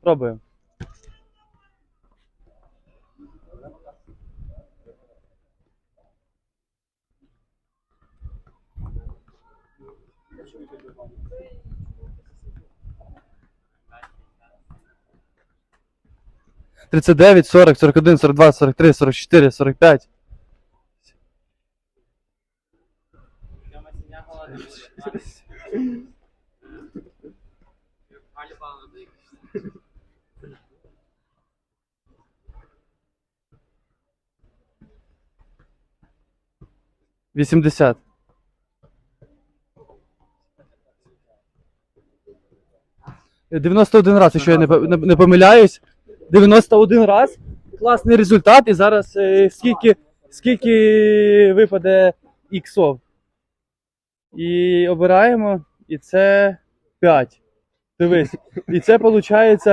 Пробуємо. Тридцять дев'ять, сорок, сорок один, сорок два, сорок три, сорок чотири, сорок п'ять. Вісімдесят. Дев'яносто один раз, якщо я не, по- не, не помиляюсь. 91 раз. Класний результат. І зараз е, скільки, скільки випаде іксов. І обираємо, і це 5. Дивись. І це виходить